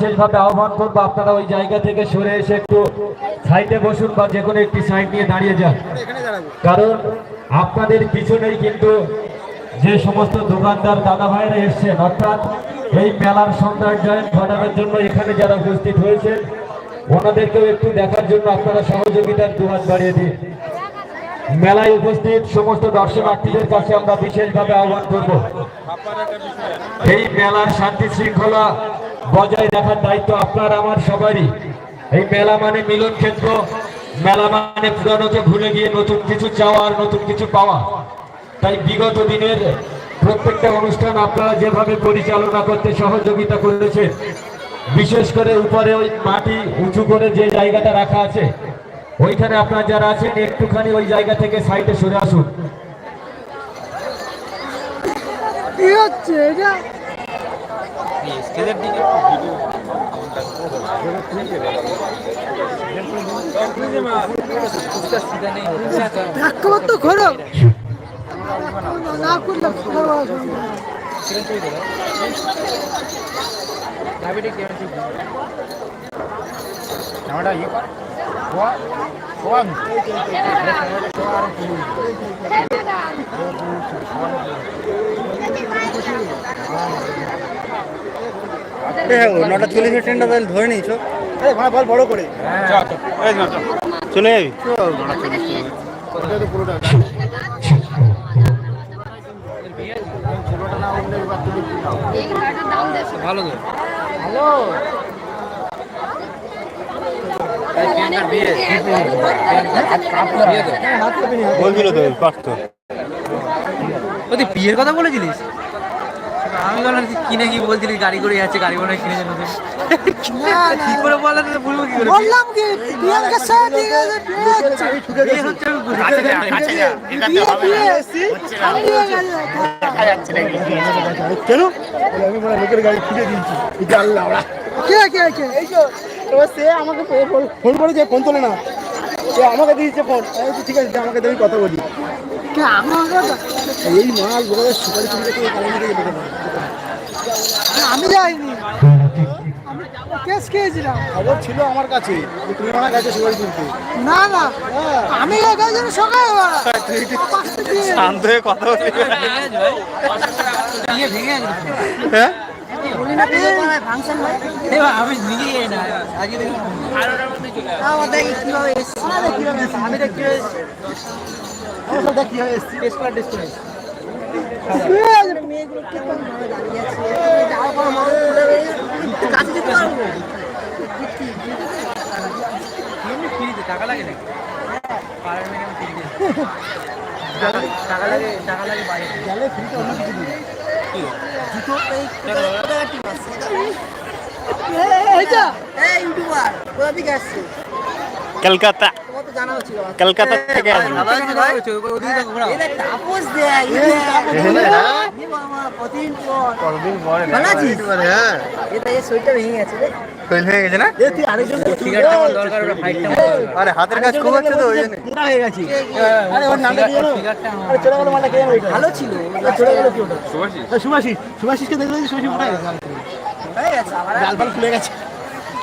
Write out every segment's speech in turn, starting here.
বিশেষভাবে আহ্বান করব, আপনারা ওই জায়গা থেকে সরে এসে একটু সাইডে বসুন বা যে কোনো একটি সাইড নিয়ে দাঁড়িয়ে যান। কারণ আপনাদের পিছনেই কিন্তু যে সমস্ত দোকানদার দাদা ভাইরা এসছেন, অর্থাৎ এই মেলার সৌন্দর্যায়ন ঘটানোর জন্য এখানে যারা উপস্থিত হয়েছেন, ওনাদেরকেও একটু দেখার জন্য আপনারা সহযোগিতার দুহাত বাড়িয়ে দিন। মেলায় উপস্থিত সমস্ত দর্শনার্থীদের কাছে আমরা বিশেষভাবে আহ্বান করব। এই মেলার শান্তি শৃঙ্খলা বজায় রাখার দায়িত্ব আপনার, আমার, সবারই। এই মেলা মানে মিলন ক্ষেত্র, মেলা মানে পুরানোকে ভুলে গিয়ে নতুন কিছু চাওয়া আর নতুন কিছু পাওয়া। তাই বিগত দিনের প্রত্যেকটা অনুষ্ঠান আপনারা যেভাবে পরিচালনা করতে সহযোগিতা করেছেন, বিশেষ করে উপরে ওই মাটি উঁচু করে যে জায়গাটা রাখা আছে ওইখানে আপনারা যারা আছেন একটুখানি ওই জায়গা থেকে সাইডে সরে আসুন। কি হচ্ছে এটা? ধাক্কা করলে ঘোরো নটা চল্লিশের ট্রেনটা তাহলে ধরে নিয়েছো। আরে ভাড়া বল বড় করে। চলে যাবি? ভালো তো বলছিল তো পারতো ও তুই বিয়ের কথা বলেছিলিস? আমি বললাম তুই কিনে কি বলছিলিস গাড়ি করে যাচ্ছে গাড়ি মনে কিনেছে কি করে বললাম তো বলব কি করে? বললাম কি প্রিয়াঙ্কার সাথে ঠিক আছে বিয়ে হচ্ছে। বিয়ে হচ্ছে আমি বুঝতে পারছি বিয়ে বিয়ে আমি বিয়ে গেছে। কেন? আমি মনে লোকের গাড়ি খুঁজে দিয়েছি। এটা ওরা। কে কে কে? এই তো এবার সে আমাকে ফোন করেছে ফোন তোলে না। সে আমাকে দিয়েছে ফোন। আমি ঠিক আছে আমাকে দেবি কথা বলি। এই মাল বলে সুপারি চুরি থেকে কালো থেকে দেবে আমি যাইনি। আমি কেস খেয়েছিলাম। খবর ছিল আমার কাছে যে তুমি আমার কাছে সুপারি তুলতে না না। আমি গেছিলাম সকালবেলা শান্ত হয়ে কথা বলি গেছে হ্যাঁ? আমি নিজে যাই না দেখি। এসেছি। আমি দেখি কি হয়ে করে মেয়েগুলো দাঁড়িয়ে আছে কাছে যেতে পারব টাকা লাগে নাকি পাড়ার মেয়ে টাকা লাগে টাকা লাগে বাইরে। গেলে ফ্রিতে অন্য কিছু দিবি। এইটা এই ইউটিউবার কোথা থেকে আসছে কলকাতা। কলকাতা থেকে আরে হাতের কাজ খুব হচ্ছে তো ওই জন্য। ভালো ছিল সুভাষিস সুভাষিসকে দেখলে সুভাষিস গেছে। গালপাল খুলে গেছে।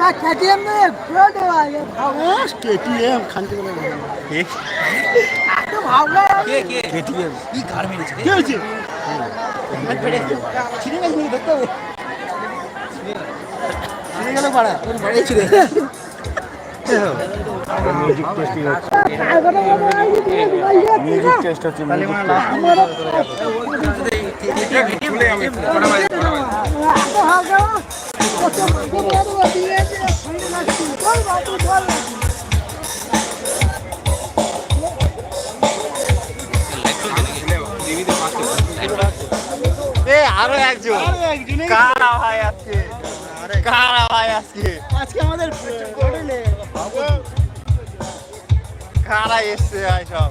না কেটিএম নে পুরো দেওয়া ভাও কেটিএম খানতে বলে এত ভাও গায়ে কে কে কেটিএম কি গার মেরেছে কি হয়েছে ছিঁড়ে গেছে নাকি দেখতে হবে ছিঁড়ে গেল পাড়া তোর বাড়ি ছিঁড়ে মিউজিক টেস্টিং হচ্ছে মিউজিক টেস্ট হচ্ছে মিউজিক এ আরও একজন। কার আওয়াজ আছে কারা ভাই আজকে? আজকে আমাদের কারা এসছে ভাই সব।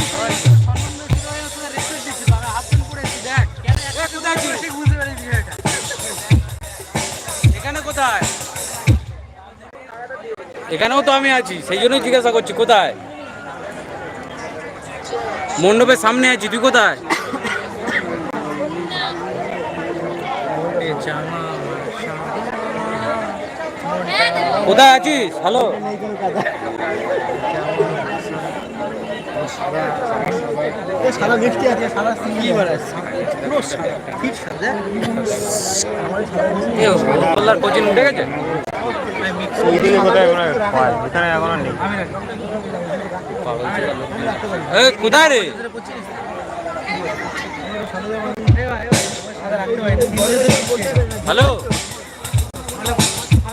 এখানেও তো আমি আছি সেই জন্যই জিজ্ঞাসা করছি কোথায়? মণ্ডপের সামনে আছি তুই কোথায়? কোথায় আছিস? হ্যালো? সারা আছে পুরো ঠিক সাদা কোচিং উঠে গেছে? কোথায় এখানে এখনও নেই। কোথায় রে? হ্যালো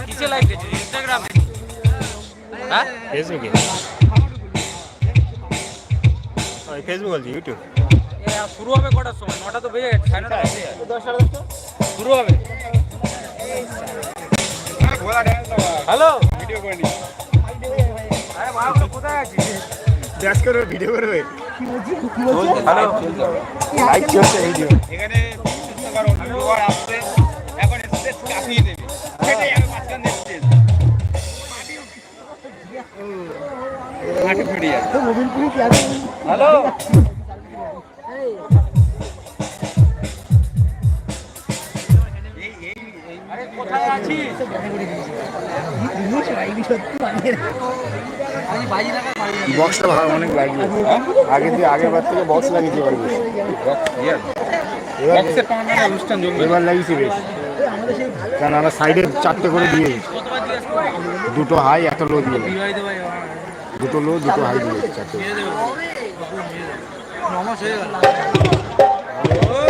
কিসে লাইভ দিয়েছিস ইনস্টাগ্রামে হ্যাঁ? ফেসবুকে ফেসবুক বলছি ইউটিউব শুরু হবে কটার সময়? নটা তো বেজে গেছে সাড়ে নটা শুরু হবে? হ্যালো? আরে বাবা কোথায় আছিস? ড্যাশ করবে ভিডিও করবে হ্যালো? লাইক চলছে ভিডিও এখানে আসছে এখন স্টেজ কাঁপিয়ে দেবে। সেটাই আমি মাঝখান দিয়ে স্টেজ হ্যালো? বক্সটা ভালো অনেক লাগবে। আগে থেকে আগের বার থেকে বক্স লাগিয়েছে এবার বেশ। এবার লাগিয়েছি বেশ। কারণ আমরা সাইডে চারটে করে দিয়ে দিয়েছি। দুটো হাই একটা লো দিয়ে দুটো লো দুটো হাই দিয়ে চারটে এই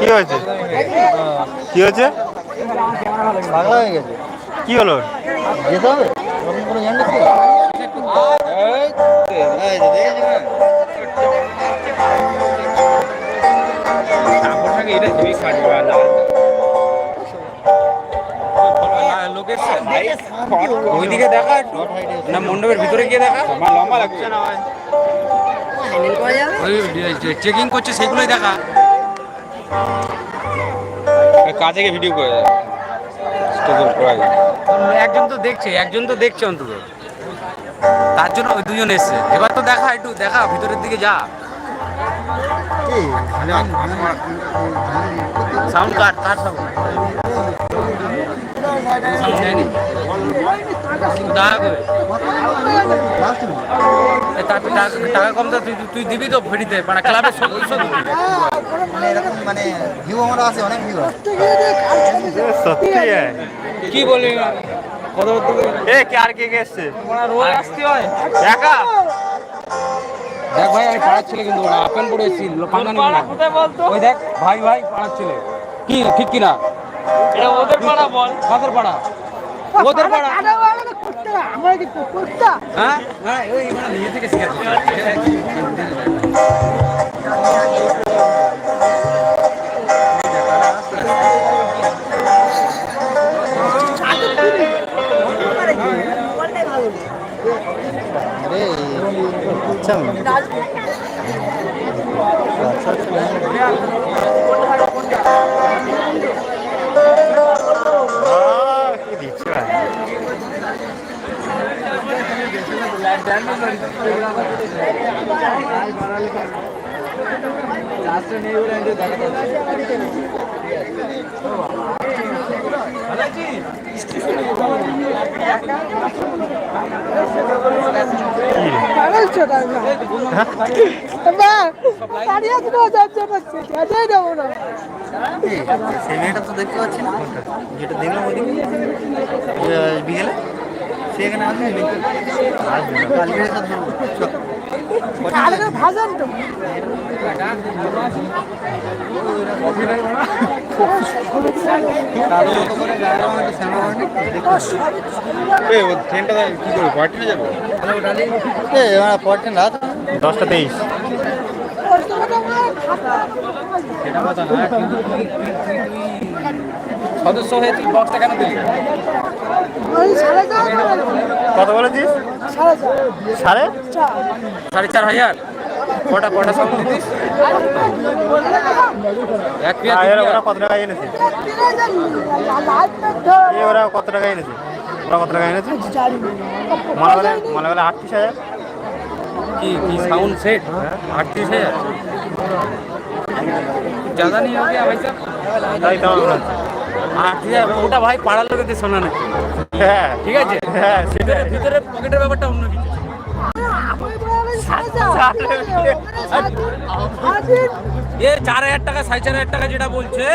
কি হয়েছে কি হয়েছে পাগলা হয়ে গেছে কি হলো যেতে হবে ওইদিকে দেখা একটু? না মণ্ডপের ভিতরে গিয়ে দেখা? আমার লম্বা লাগছে। না ভাই ওই চেকিং করছে সেগুলোই দেখা। কাছে গিয়ে ভিডিও করে দেয়। একজন তো দেখছে, একজন তো দেখছে অন্তত। তার জন্য ওই দুজন এসছে। এবার তো দেখা, একটু দেখা, ভিতরের দিকে যা। সাউন্ড কাট কার সাউন্ড টাকা- কম তুই দিবি তো ফ্রিতে মানে সত্যি। কি বলি এ কে আর কে কিন্তু ভাই ভাই কি ঠিক কি না এটা ওদের পাড়া বল। কাদের পাড়া? ওদের পাড়া? আমার কি করতে হ্যাঁ? হ্যাঁ ওই মানে নিজে থেকে শিখেছে সেই মেয়েটা তো দেখতে পাচ্ছি না। বিকেলে? ভাজান তো। দশটা তেইশ। সদস্য হয়ে তুই বক্সটা কেন দিলি? কত বলেছিস সাড়ে সাড়ে চার হাজার কটা কটা সব দিতিস এক পেয়ার আর দু এরা পেয়ার? ওরা কত টাকা এনেছে এ ওরা কত টাকা এনেছে ওরা কত টাকা এনেছে মালা বেলা মালা বেলা আটত্রিশ হাজার কি কি সাউন্ড সেট আটত্রিশ হাজার ज़्यादा नहीं हो गया भाई साहब তাই তো আমার মনে হচ্ছে। আটত্রিশ হাজার ওটা হ্যাঁ ঠিক আছে হ্যাঁ ভিতরে ভিতরে পকেটের ব্যাপারটা অন্য কিছু এ চার হাজার টাকা সাড়ে চার হাজার টাকা যেটা বলছে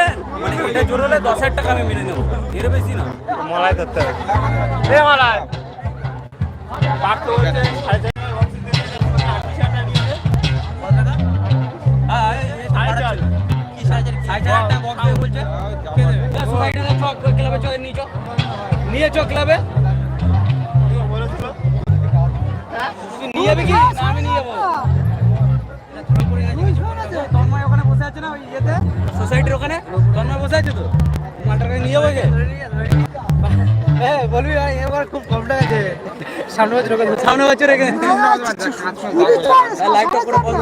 মানে এটা জোর হলে দশ হাজার টাকা আমি মেনে নেব এর বেশি না ধরতে হবে এ টাকা নিয়েছে। হ্যাঁ। কি সাড়ে চার? টাকা বলছে। কে দেবে? যা, সোসাইটিতে চ, ক্লাবে নিয়ে চ। ক্লাবে নিয়ে যাবি কি? আমি নিয়ে যাব। তন্ময় ওখানে বসে আছে না ওই ইয়েতে? সোসাইটির ওখানে? তন্ময় বসে আছে তো? মালটার কাছে নিয়ে যাব কে বলবি ভাই এবার খুব কম টাকা সামনে বছর সামনে বছর বলব